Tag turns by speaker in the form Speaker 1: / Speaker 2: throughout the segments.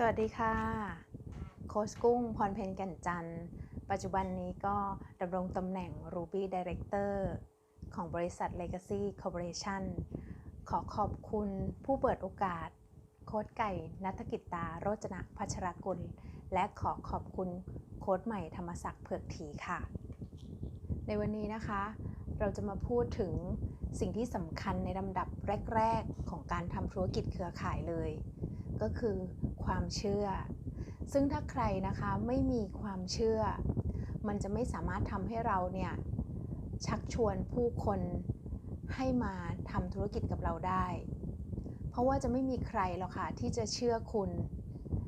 Speaker 1: สวัสดีค่ะ โค้ชกุ้งพรเพนแก่นจันปัจจุบันนี้ก็ดำรงตำแหน่ง Ruby Director ของบริษัท Legacy Corporation ขอขอบคุณผู้เปิดโอกาส โค้ชไก่นัฐกิจตาโรจนะพัชรกุล และขอขอบคุณโค้ชใหม่ธรรมศักดิ์เผือกถีค่ะ ในวันนี้นะคะ เราจะมาพูดถึงสิ่งที่สำคัญในลำดับแรก ๆ ของการทำธุรกิจเครือข่ายเลย ก็คือ ความเชื่อ ซึ่งถ้าใครนะคะไม่มีความเชื่อ มันจะไม่สามารถทำให้เราเนี่ยชักชวนผู้คนให้มาทำธุรกิจกับเราได้ เพราะว่าจะไม่มีใครหรอกค่ะที่จะเชื่อคุณ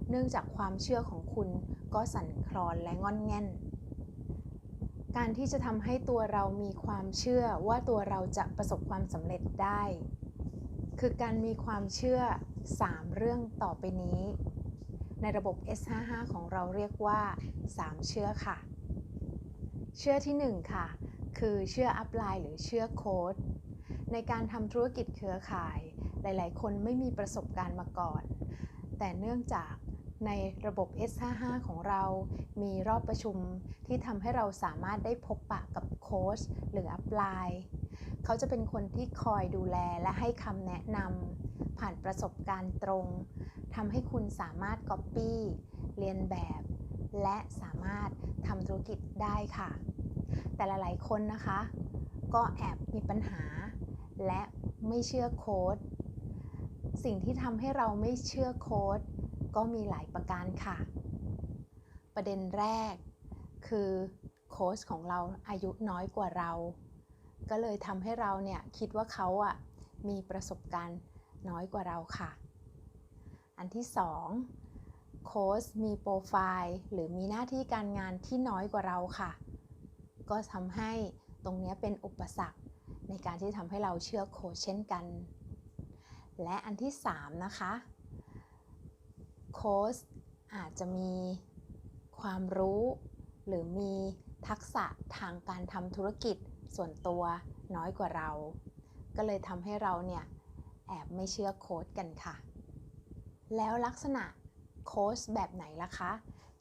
Speaker 1: เนื่องจากความเชื่อของคุณก็สั่นคลอนและงอนแง่น การที่จะทำให้ตัวเรามีความเชื่อว่าตัวเราจะประสบความสำเร็จได้ คือการมีความเชื่อ 3 เรื่องต่อไปนี้ ในระบบ S55 ของเราเรียกว่า 3 เชื่อค่ะ เชื่อที่ 1 ค่ะ คือเชื่ออัพไลน์หรือเชื่อโค้ด ในการทำธุรกิจเครือข่าย หลายๆ คนไม่มีประสบการณ์มาก่อน แต่เนื่องจากในระบบ S55 ของเรา มีรอบประชุมที่ทำให้เราสามารถได้พบปะกับโค้ชหรืออัพไลน์เขาจะเป็นคนที่คอยดูแลและให้คำแนะนำผ่านประสบการณ์ตรง ทำให้คุณสามารถก๊อปปี้เรียนแบบ และสามารถทำธุรกิจได้ค่ะ แต่หลายๆคนนะคะ ก็แอบมีปัญหา และไม่เชื่อโค้ด สิ่งที่ทำให้เราไม่เชื่อโค้ด ก็มีหลายประการค่ะ ประเด็นแรกคือโค้ชของเราอายุน้อยกว่าเรา ก็เลยทำให้เราเนี่ยคิดว่าเขาอะมีประสบการณ์น้อยกว่าเราค่ะ อันที่สองโค้ชมีโปรไฟล์หรือมีหน้าที่การงานที่น้อยกว่าเราค่ะ ก็ทำให้ตรงนี้เป็นอุปสรรคในการที่ทำให้เราเชื่อโค้ชเช่นกัน และอันที่สามนะคะ โค้ชอาจจะมีความรู้หรือมีทักษะทางการทำธุรกิจส่วนตัวน้อยกว่าเรา ก็เลยทำให้เราเนี่ย แอบไม่เชื่อโค้ชกันค่ะ แล้วลักษณะโค้ชแบบไหนล่ะคะ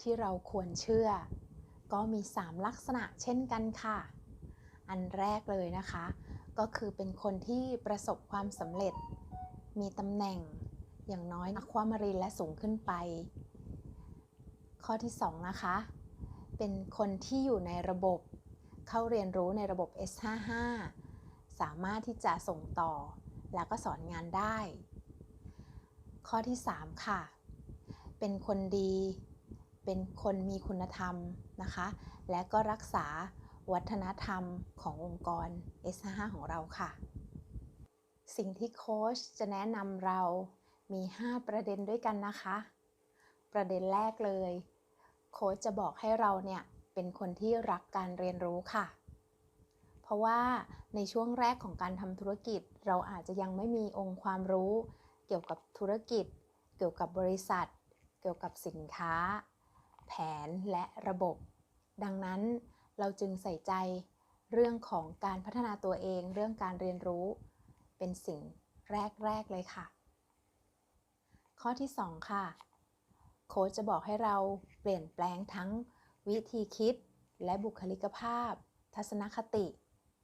Speaker 1: ที่เราควรเชื่อ ก็มี 3 ลักษณะเช่นกันค่ะ อันแรกเลยนะคะ ก็คือเป็นคนที่ประสบความสำเร็จ มีตำแหน่งอย่างน้อยนักความมารินและสูงขึ้นไป ข้อที่ 2 นะคะ เป็นคนที่อยู่ในระบบ เข้าเรียนรู้ในระบบ S55 สามารถที่จะส่งต่อ แล้วก็สอนงานได้ ข้อที่ 3 ค่ะ เป็นคนดี เป็นคนมีคุณธรรมนะคะ และก็รักษาวัฒนธรรมขององค์กร S5 ของเราค่ะ สิ่งที่โค้ชจะแนะนำเรามี 5 ประเด็นด้วยกันนะคะ ประเด็นแรกเลย โค้ชจะบอกให้เราเนี่ยเป็นคนที่รักการเรียนรู้ค่ะ เพราะว่าในช่วงแรกของการทำธุรกิจ เราอาจจะยังไม่มีองค์ความรู้ เกี่ยวกับธุรกิจ เกี่ยวกับบริษัท เกี่ยวกับสินค้า แผนและระบบ ดังนั้นเราจึงใส่ใจเรื่องของการพัฒนาตัวเอง เรื่องการเรียนรู้ เป็นสิ่งแรก ๆ เลยค่ะ ข้อที่ 2 ค่ะ โค้ชจะบอกให้เราเปลี่ยนแปลงทั้งวิธีคิดและบุคลิกภาพ ทัศนคติ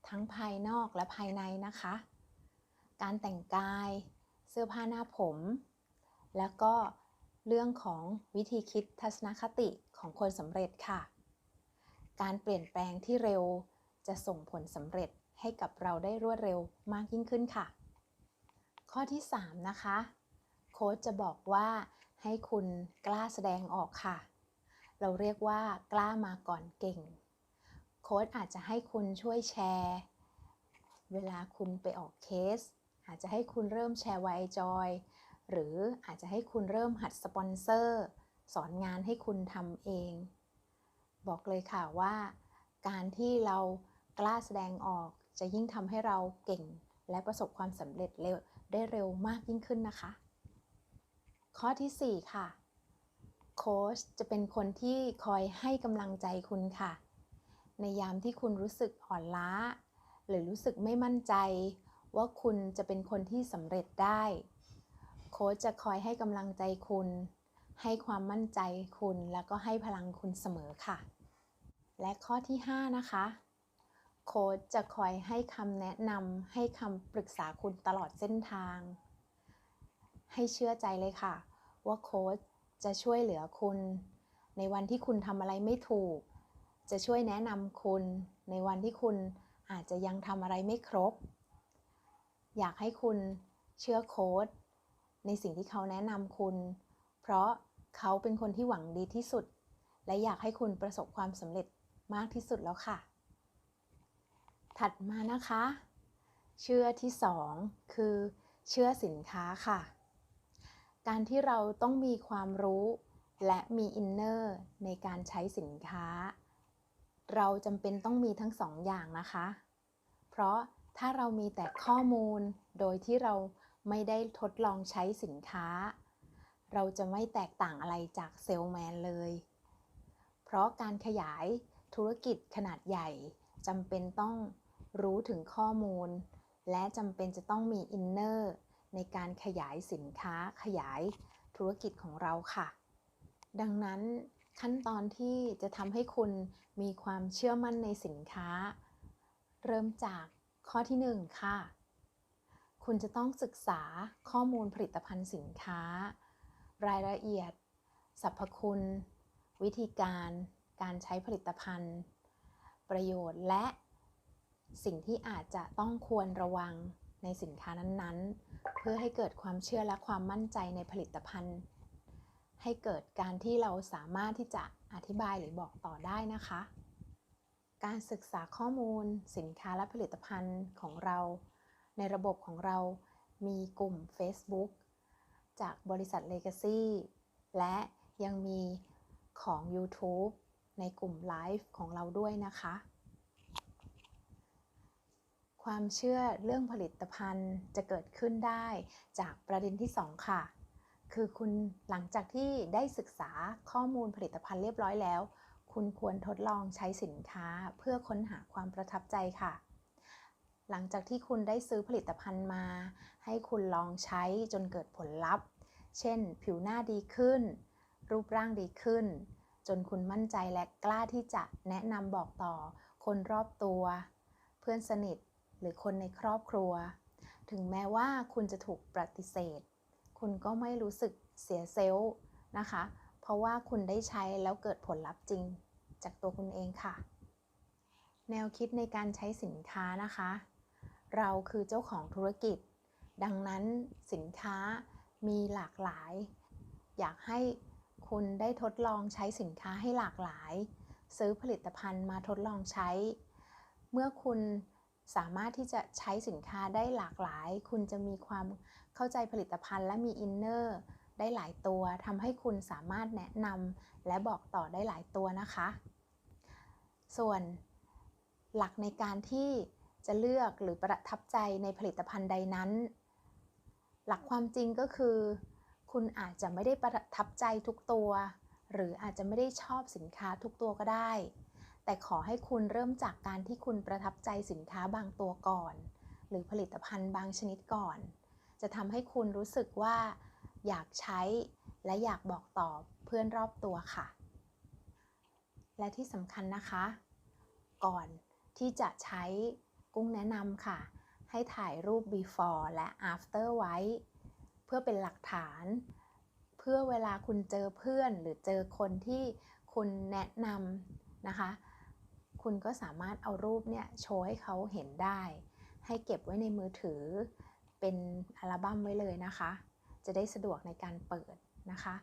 Speaker 1: ทั้งภายนอกและภายในนะคะ การแต่งกาย สื้อผ้าหน้าผม แล้วก็เรื่องของวิธีคิดทัศนคติของคนสำเร็จค่ะ การเปลี่ยนแปลงที่เร็วจะส่งผลสำเร็จให้กับเราได้รวดเร็วมากยิ่งขึ้นค่ะ ข้อที่ 3 นะคะ โค้ชจะบอกว่าให้คุณกล้าแสดงออกค่ะ เราเรียกว่ากล้ามาก่อนเก่ง โค้ชอาจจะให้คุณช่วยแชร์ เวลาคุณไปออกเคส อาจจะให้คุณเริ่มแชร์ไวจอยหรืออาจจะให้คุณเริ่มหัดสปอนเซอร์สอนงานให้คุณทำเอง บอกเลยค่ะว่า การที่เรากล้าแสดงออกจะยิ่งทำให้เราเก่งและประสบความสำเร็จเร็วได้เร็วมากยิ่งขึ้นนะคะ ข้อที่ 4 ค่ะโค้ชจะเป็นคนที่คอยให้กำลังใจคุณค่ะ ในยามที่คุณรู้สึกอ่อนล้า หรือรู้สึกไม่มั่นใจ ว่าคุณจะเป็นคนที่สำเร็จได้ โค้ชจะคอยให้กำลังใจคุณ ให้ความมั่นใจคุณ แล้วก็ให้พลังคุณเสมอค่ะ และข้อที่ 5 นะคะ โค้ชจะคอยให้คำแนะนำให้คำปรึกษาคุณตลอดเส้นทาง ให้เชื่อใจเลยค่ะ ว่าโค้ชจะช่วยเหลือคุณ ในวันที่คุณทำอะไรไม่ถูก จะช่วยแนะนำคุณ ในวันที่คุณอาจจะยังทำอะไรไม่ครบ อยากให้คุณเชื่อโค้ชในสิ่งที่เขาแนะนำคุณ เพราะเขาเป็นคนที่หวังดีที่สุด และอยากให้คุณประสบความสำเร็จมากที่สุดแล้วค่ะ ถัดมานะคะ เชื่อที่ 2 คือเชื่อสินค้าค่ะ การที่เราต้องมีความรู้และมีอินเนอร์ในการใช้สินค้า เราจำเป็นต้องมีทั้งสองอย่างนะคะ เพราะ ถ้าเรามีแต่ข้อมูลโดยที่เราไม่ได้ทดลองใช้สินค้า เราจะไม่แตกต่างอะไรจากเซลแมนเลย เพราะการขยายธุรกิจขนาดใหญ่จำเป็นต้องรู้ถึงข้อมูล และจำเป็นจะต้องมีอินเนอร์ในการขยายสินค้าขยายธุรกิจของเราค่ะ ดังนั้นขั้นตอนที่จะทำให้คุณมีความเชื่อมั่นในสินค้า เริ่มจาก ข้อที่ 1 ค่ะ คุณจะต้องศึกษาข้อมูลผลิตภัณฑ์สินค้า รายละเอียด สรรพคุณ วิธีการ การใช้ผลิตภัณฑ์ ประโยชน์และสิ่งที่อาจจะต้องควรระวังในสินค้านั้นๆ เพื่อให้เกิดความเชื่อและความมั่นใจในผลิตภัณฑ์ ให้เกิดการที่เราสามารถที่จะอธิบายหรือบอกต่อได้นะคะ การศึกษาข้อมูล สินค้าและผลิตภัณฑ์ของเรา ในระบบของเรามีกลุ่ม Facebook จากบริษัท Legacy และยังมีของ YouTube ในกลุ่มไลฟ์ของเราด้วยนะคะ ความเชื่อเรื่องผลิตภัณฑ์จะเกิดขึ้นได้จากประเด็นที่ 2 ค่ะ คือคุณหลังจากที่ได้ศึกษาข้อมูลผลิตภัณฑ์เรียบร้อยแล้ว คุณควรทดลองใช้สินค้าเพื่อค้นหาความประทับใจค่ะ หลังจากที่คุณได้ซื้อผลิตภัณฑ์มา ให้คุณลองใช้จนเกิดผลลัพธ์ เช่น ผิวหน้าดีขึ้น รูปร่างดีขึ้น จนคุณมั่นใจและกล้าที่จะแนะนำบอกต่อ คนรอบตัว เพื่อนสนิทหรือคนในครอบครัว ถึงแม้ว่าคุณจะถูกปฏิเสธ คุณก็ไม่รู้สึกเสียเซลล์นะคะ เพราะว่าคุณได้ใช้แล้วเกิดผลลัพธ์จริง จากตัวคุณเองค่ะ แนวคิดในการใช้สินค้านะคะ เราคือเจ้าของธุรกิจ ดังนั้นสินค้ามีหลากหลาย อยากให้คุณได้ทดลองใช้สินค้าให้หลากหลาย ซื้อผลิตภัณฑ์มาทดลองใช้ เมื่อคุณสามารถที่จะใช้สินค้าได้หลากหลาย คุณจะมีความเข้าใจผลิตภัณฑ์และมีอินเนอร์ได้หลายตัวทำให้คุณสามารถแนะนำและบอกต่อได้หลายตัวนะคะ ส่วนหลักในการที่จะเลือกหรือประทับใจในผลิตภัณฑ์ใดนั้น หลักความจริงก็คือ คุณอาจจะไม่ได้ประทับใจทุกตัว หรืออาจจะไม่ได้ชอบสินค้าทุกตัวก็ได้ แต่ขอให้คุณเริ่มจากการที่คุณประทับใจสินค้าบางตัวก่อน หรือผลิตภัณฑ์บางชนิดก่อน จะทำให้คุณรู้สึกว่า อยากใช้และอยากบอกต่อเพื่อนรอบตัวค่ะ และที่สำคัญนะคะ ก่อนที่จะใช้กุ้งแนะนำค่ะ ให้ถ่ายรูป before และ after ไว้ เพื่อเป็นหลักฐาน เพื่อเวลาคุณเจอเพื่อนหรือเจอคนที่คุณแนะนำนะคะ คุณก็สามารถเอารูปเนี่ยโชว์ให้เขาเห็นได้ ให้เก็บไว้ในมือถือ เป็นอัลบั้มไว้เลยนะคะ จะได้สะดวกในการเปิดนะคะ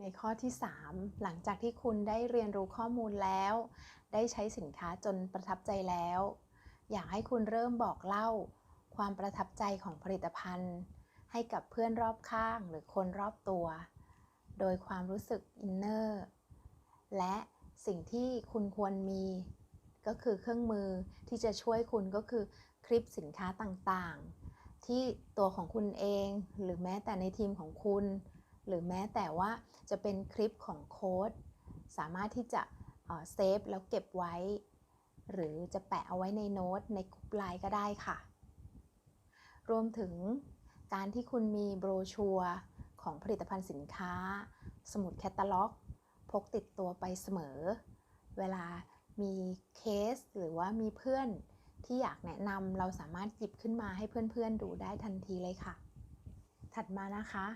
Speaker 1: ในข้อที่ 3 หลังจากที่คุณได้เรียนรู้ข้อมูลแล้ว ได้ใช้สินค้าจนประทับใจแล้ว อยากให้คุณเริ่มบอกเล่า ความประทับใจของผลิตภัณฑ์ ให้กับเพื่อนรอบข้างหรือคนรอบตัว โดยความรู้สึกอินเนอร์และสิ่งที่คุณควรมี ก็คือเครื่องมือที่จะช่วยคุณก็คือคลิปสินค้าต่างๆ ที่ตัวของคุณเอง หรือแม้แต่ในทีมของคุณ หรือแม้แต่ว่าจะเป็นคลิปของโค้ดสามารถที่จะเซฟแล้วเก็บไว้ หรือจะแปะเอาไว้ในโน้ตในกลุ่มไลน์ก็ได้ค่ะ รวมถึงการที่คุณมีโบรชัวร์ของผลิตภัณฑ์สินค้า สมุดแคตตาล็อก พกติดตัวไปเสมอ เวลามีเคสหรือว่ามีเพื่อนที่อยากแนะนำเราสามารถหยิบขึ้นมาให้เพื่อนๆดูได้ทันทีเลยค่ะ ถัดมานะคะ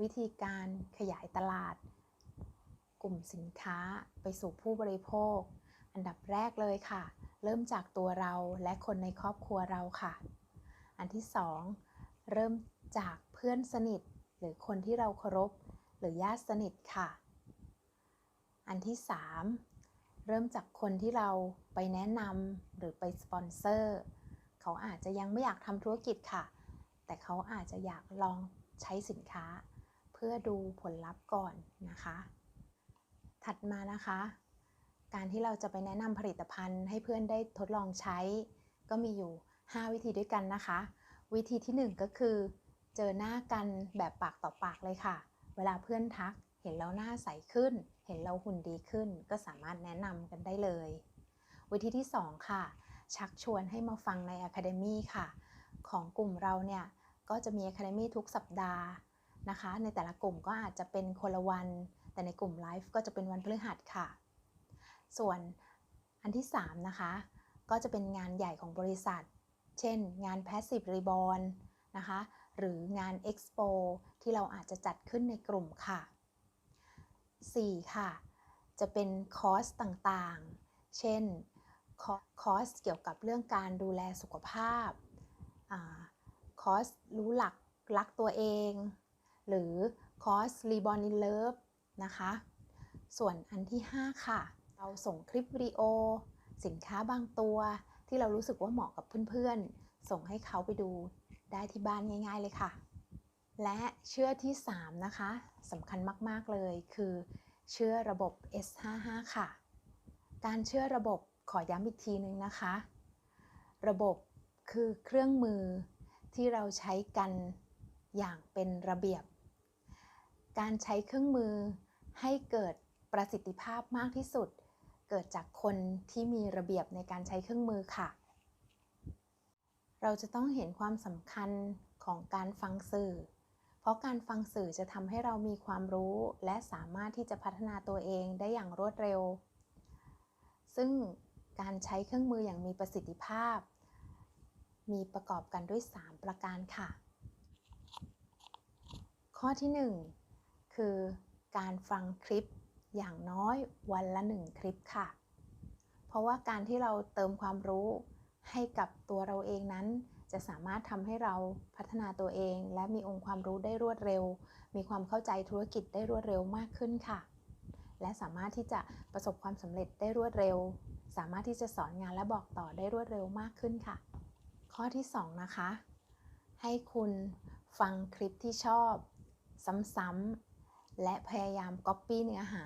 Speaker 1: วิธีการขยายตลาด กลุ่มสินค้าไปสู่ผู้บริโภค อันดับแรกเลยค่ะ เริ่มจากตัวเราและคนในครอบครัวเราค่ะ อันที่สองเริ่มจากเพื่อนสนิท หรือคนที่เราเคารพ หรือญาติสนิทค่ะ อันที่สามเริ่มจากคนที่เราไปแนะนำหรือไปสปอนเซอร์เขาอาจจะยังไม่อยากทำธุรกิจค่ะ แต่เขาอาจจะอยากลองใช้สินค้า เพื่อดูผลลัพธ์ก่อนนะคะ ถัดมานะคะ การที่เราจะไปแนะนำผลิตภัณฑ์ให้เพื่อนได้ทดลองใช้ ก็มีอยู่ 5 วิธีด้วยกันนะคะ วิธีที่ 1 ก็คือ เจอหน้ากันแบบปากต่อปากเลยค่ะ เวลาเพื่อนทักเห็นเราหน้าใสขึ้น เห็นเราหุ่นดีขึ้น ก็สามารถแนะนำกันได้เลย วิธีที่ 2 ค่ะ ชักชวนให้มาฟังใน Academy ค่ะ ของกลุ่มเราเนี่ยก็จะมี Academy ทุกสัปดาห์ นะคะ ในแต่ละกลุ่มก็อาจจะเป็นคนละวัน แต่ในกลุ่มไลฟ์ก็จะเป็นวันพฤหัสค่ะ ส่วนอันที่ 3 นะคะ ก็จะเป็นงานใหญ่ของบริษัท เช่น งาน Passive Reborn นะคะ หรืองาน Expo ที่เราอาจจะจัดขึ้นในกลุ่มค่ะ 4. ค่ะ จะเป็นคอร์สต่างๆ เช่นคอร์สเกี่ยวกับเรื่องการดูแลสุขภาพคอร์สรู้หลักรักตัวเอง หรือคอร์ส Reborn in Love นะคะ ส่วนอันที่ 5 ค่ะ เราส่งคลิปวิดีโอ สินค้าบางตัว ที่เรารู้สึกว่าเหมาะกับเพื่อนๆ ส่งให้เขาไปดูได้ที่บ้านง่าย ๆ เลยค่ะ และเชื่อที่ 3 นะคะสำคัญมากๆเลยคือ เชื่อระบบ S55 ค่ะ การเชื่อระบบขอย้ำอีกทีนึงนะคะ ระบบคือเครื่องมือที่เราใช้กันอย่างเป็นระเบียบ การใช้เครื่องมือให้เกิดประสิทธิภาพมากที่สุด เกิดจากคนที่มีระเบียบในการใช้เครื่องมือค่ะ เราจะต้องเห็นความสำคัญของการฟังสื่อ เพราะการฟังสื่อจะทำให้เรามีความรู้ และสามารถที่จะพัฒนาตัวเองได้อย่างรวดเร็ว ซึ่งการใช้เครื่องมืออย่างมีประสิทธิภาพ มีประกอบกันด้วย 3 ประการค่ะ ข้อที่ 1 คือการฟังคลิปอย่างน้อยวันละ1คลิปค่ะ เพราะว่าการที่เราเติมความรู้ให้กับตัวเราเองนั้น จะสามารถทำให้เราพัฒนาตัวเอง และมีองค์ความรู้ได้รวดเร็ว มีความเข้าใจธุรกิจได้รวดเร็วมากขึ้นค่ะ และสามารถที่จะประสบความสำเร็จได้รวดเร็ว สามารถที่จะสอนงานและบอกต่อได้รวดเร็วมากขึ้นค่ะ ข้อที่ 2 นะคะ ให้คุณฟังคลิปที่ชอบ ซ้ำๆ และพยายามก๊อปปี้เนื้อหา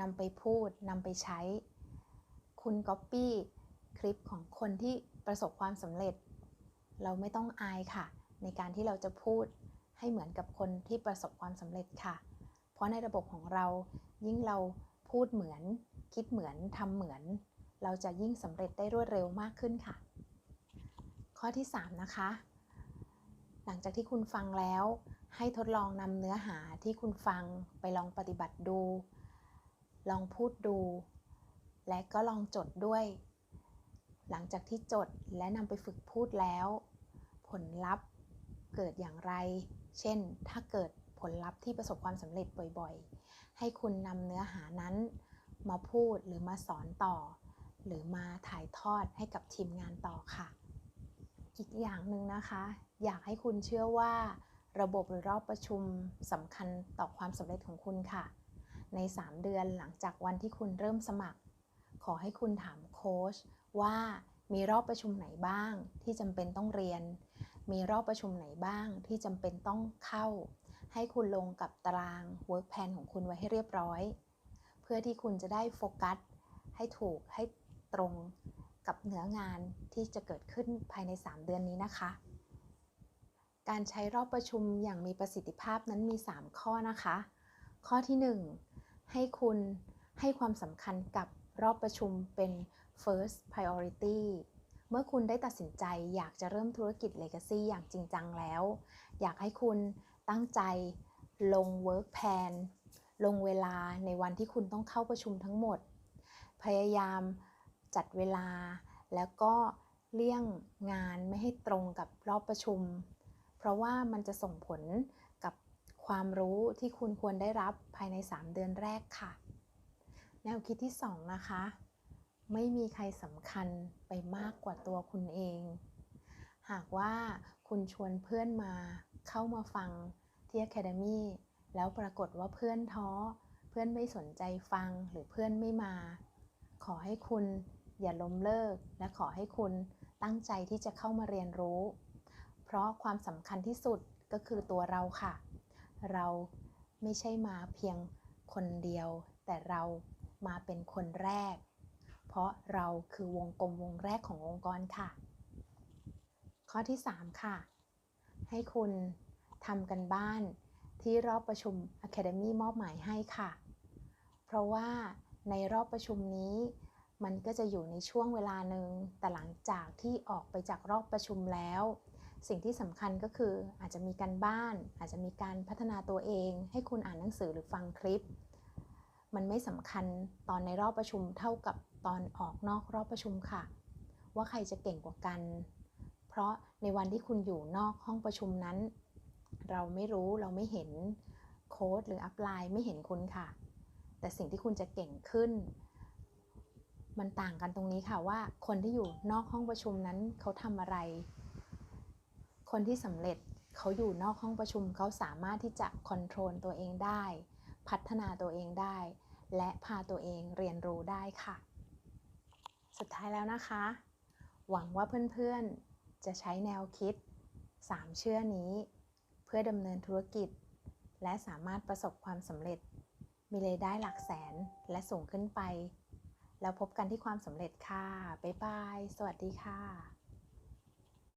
Speaker 1: นำไปพูดนำไปใช้ คุณก๊อปปี้คลิปของคนที่ประสบความสำเร็จ เราไม่ต้องอายค่ะ ในการที่เราจะพูดให้เหมือนกับคนที่ประสบความสำเร็จค่ะ เพราะในระบบของเรายิ่งเราพูดเหมือน คิดเหมือนทำเหมือน เราจะยิ่งสำเร็จได้รวดเร็วมากขึ้นค่ะ ข้อที่ 3 นะคะ หลังจากที่คุณฟังแล้ว ให้ทดลองนำเนื้อหาที่คุณฟังไปลองปฏิบัติดู ลองพูดดู และก็ลองจดด้วย หลังจากที่จดและนำไปฝึกพูดแล้ว ผลลัพธ์เกิดอย่างไร เช่น ถ้าเกิดผลลัพธ์ที่ประสบความสำเร็จบ่อยๆ ให้คุณนำเนื้อหานั้น มาพูดหรือมาสอนต่อ หรือมาถ่ายทอดให้กับทีมงานต่อค่ะ อีกอย่างหนึ่งนะคะ อยากให้คุณเชื่อว่า ระบบหรือรอบประชุมสำคัญต่อความสำเร็จของคุณค่ะ ใน 3 เดือนหลังจากวันที่คุณเริ่มสมัคร ขอให้คุณถามโค้ชว่ามีรอบประชุมไหนบ้างที่จำเป็นต้องเรียน มีรอบประชุมไหนบ้างที่จำเป็นต้องเข้า ให้คุณลงกับตาราง work plan ของคุณไว้ให้เรียบร้อย เพื่อที่คุณจะได้โฟกัส ให้ถูกให้ตรงกับเนื้องานที่จะเกิดขึ้นภายใน 3 เดือนนี้นะคะ การใช้รอบประชุมอย่างมีประสิทธิภาพนั้นมี 3 ข้อนะคะ ข้อที่ 1 ให้คุณให้ความสำคัญกับรอบประชุมเป็น first priority เมื่อคุณได้ตัดสินใจอยากจะเริ่มธุรกิจ Legacy อย่างจริงจังแล้ว อยากให้คุณตั้งใจลง work plan ลงเวลาในวันที่คุณต้องเข้าประชุมทั้งหมด พยายามจัดเวลา แล้วก็เลี่ยงงานไม่ให้ตรงกับรอบประชุม ราะว่ามันจะส่งผลกับความรู้ที่คุณควรได้รับภายใน 3 เดือนแรกค่ะ แนวคิดที่ 2 นะคะ ไม่มีใครสำคัญไปมากกว่าตัวคุณเอง หากว่าคุณชวนเพื่อนมาเข้ามาฟังที่ Academy แล้วปรากฏว่าเพื่อนท้อ เพื่อนไม่สนใจฟังหรือเพื่อนไม่มา ขอให้คุณอย่าล้มเลิก และขอให้คุณตั้งใจที่จะเข้ามาเรียนรู้ เพราะความสำคัญที่สุดก็คือตัวเราค่ะ เราไม่ใช่มาเพียงคนเดียว แต่เรามาเป็นคนแรก เพราะเราคือวงกลมวงแรกขององค์กรค่ะ ข้อที่ 3 ค่ะ ให้คุณทำกันบ้านที่รอบประชุม Academy มอบหมายให้ค่ะ เพราะว่าในรอบประชุมนี้ มันก็จะอยู่ในช่วงเวลาหนึ่งแต่หลังจากที่ออกไปจากรอบประชุมแล้ว สิ่งที่สำคัญก็คืออาจจะมีการบ้าน อาจจะมีการพัฒนาตัวเอง ให้คุณอ่านหนังสือหรือฟังคลิป มันไม่สำคัญตอนในรอบประชุมเท่ากับตอนออกนอกรอบประชุมค่ะ ว่าใครจะเก่งกว่ากัน เพราะในวันที่คุณอยู่นอกห้องประชุมนั้น เราไม่รู้เราไม่เห็นโค้ดหรืออัพไลน์ไม่เห็นคุณค่ะ แต่สิ่งที่คุณจะเก่งขึ้น มันต่างกันตรงนี้ค่ะว่าคนที่อยู่นอกห้องประชุมนั้นเขาทำอะไร คนที่สำเร็จเขาอยู่นอกห้องประชุมเขาสามารถที่จะคอนโทรลตัวเองได้ พัฒนาตัวเองได้ และพาตัวเองเรียนรู้ได้ค่ะ สุดท้ายแล้วนะคะ หวังว่าเพื่อนๆจะใช้แนวคิด 3 เชื่อนี้ เพื่อดำเนินธุรกิจ และสามารถประสบความสำเร็จ มีรายได้หลักแสนและสูงขึ้นไป แล้วพบกันที่ความสำเร็จค่ะ บ๊ายบาย สวัสดีค่ะ